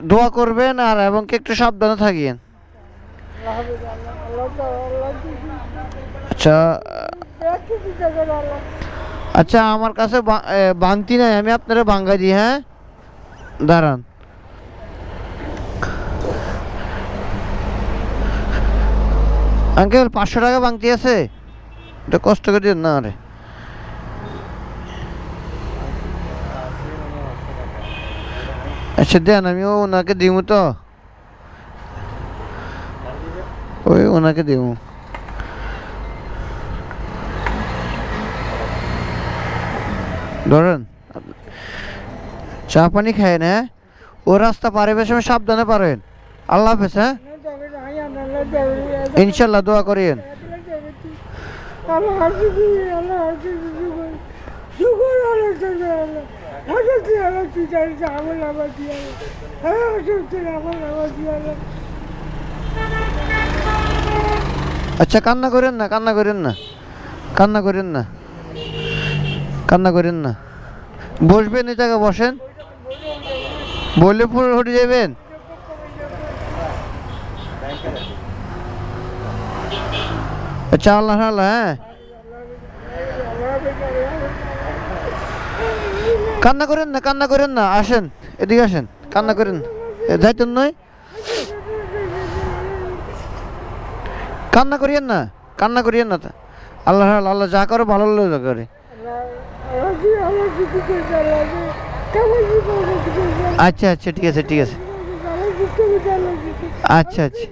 দোয়া করবেন আর এবং একটু সাবধানে থাকিয়েন আচ্ছা আচ্ছা আমার কাছে বা- এ, বাংতি নাই আমি আপনারা বাঙ্গা দিই হ্যাঁ? দাঁড়ান। আঙ্কেল পাঁচশো টাকা বাংতি আছে? এটা কষ্ট করে দিন না আরে আচ্ছা দেন আমিও ওনাকে দিব তো। ওই ওনাকে দিব ধরেন, চা পানি খায়েন হ্যাঁ ও রাস্তা পারে, বেশ সাবধানে পারেন। আল্লাহ হাফেজ হ্যাঁ? না ইনশাল্লাহ দোয়া করিয়েন। আল্লাহ হ্যাঁ আচ্ছা কান্না করেন না, কান্না করেন না, কান্না করেন না, কান্না করেন না। বসবেন এই জায়গায়, বসেন। বললে পুরো হটে যাবেন। আচ্ছা আল্লাহ হ্যাঁ। কান্না করেন না, কান্না করেন না, আসেন, এদিকে আসেন, কান্না করেন। যাইতেন নয়। কান্না করিয়েন না, কান্না করিয়েন না। আল্লাহ আল্লাহ যা করে ভালো করে। আচ্ছা আচ্ছা ঠিক আছে ঠিক আছে। আচ্ছা আচ্ছা।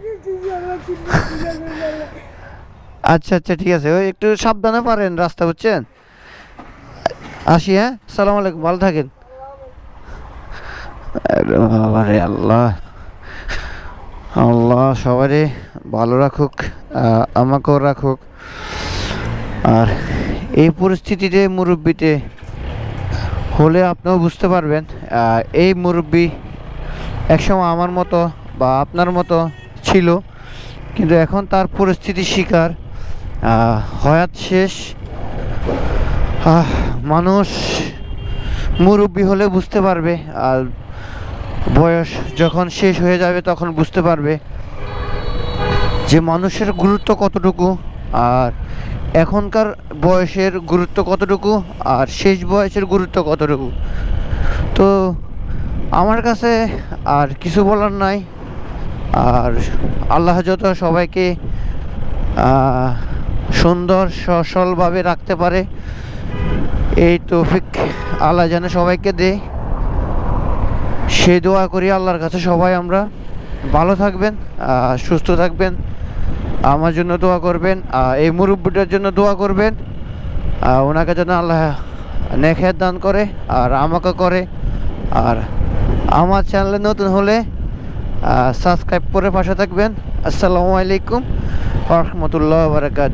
আচ্ছা আচ্ছা ঠিক আছে। ওই একটু সাবধানে পারেন রাস্তা, বুঝছেন? আসি হ্যাঁ? সালাম আলাইকুম, ভালো থাকেন। বাবারে আল্লাহ। আল্লাহ সবারই ভালো রাখুক আমাকেও রাখুক। আর এই পরিস্থিতিতে মুরব্বিতে হলে আপনিও বুঝতে পারবেন এই মুরব্বি একসময় আমার মতো বা আপনার মতো ছিল, কিন্তু এখন তার পরিস্থিতির শিকার হয়াত শেষ। মানুষ মুরব্বী হলে বুঝতে পারবে, আর বয়স যখন শেষ হয়ে যাবে তখন বুঝতে পারবে যে মানুষের গুরুত্ব কতটুকু, আর এখনকার বয়সের গুরুত্ব কতটুকু, আর শেষ বয়সের গুরুত্ব কতটুকু। তো আমার কাছে আর কিছু বলার নাই, আর আল্লাহ যত সবাইকে সুন্দর সসলভাবে রাখতে পারে এই তৌফিক আল্লাহ যেন সবাইকে দে সে দোয়া করি আল্লাহর কাছে সবাই আমরা ভালো থাকবেন সুস্থ থাকবেন, আমার জন্য দোয়া করবেন এই মুরব্বীটার জন্য দোয়া করবেন ওনাকে যেন আল্লাহ নেখের দান করে আর আমাকে করে। আর আমার চ্যানেলে নতুন হলে সাবস্ক্রাইব করে পাশে থাকবেন। আসসালামু আলাইকুম রহমতুল্লাহ বারকাত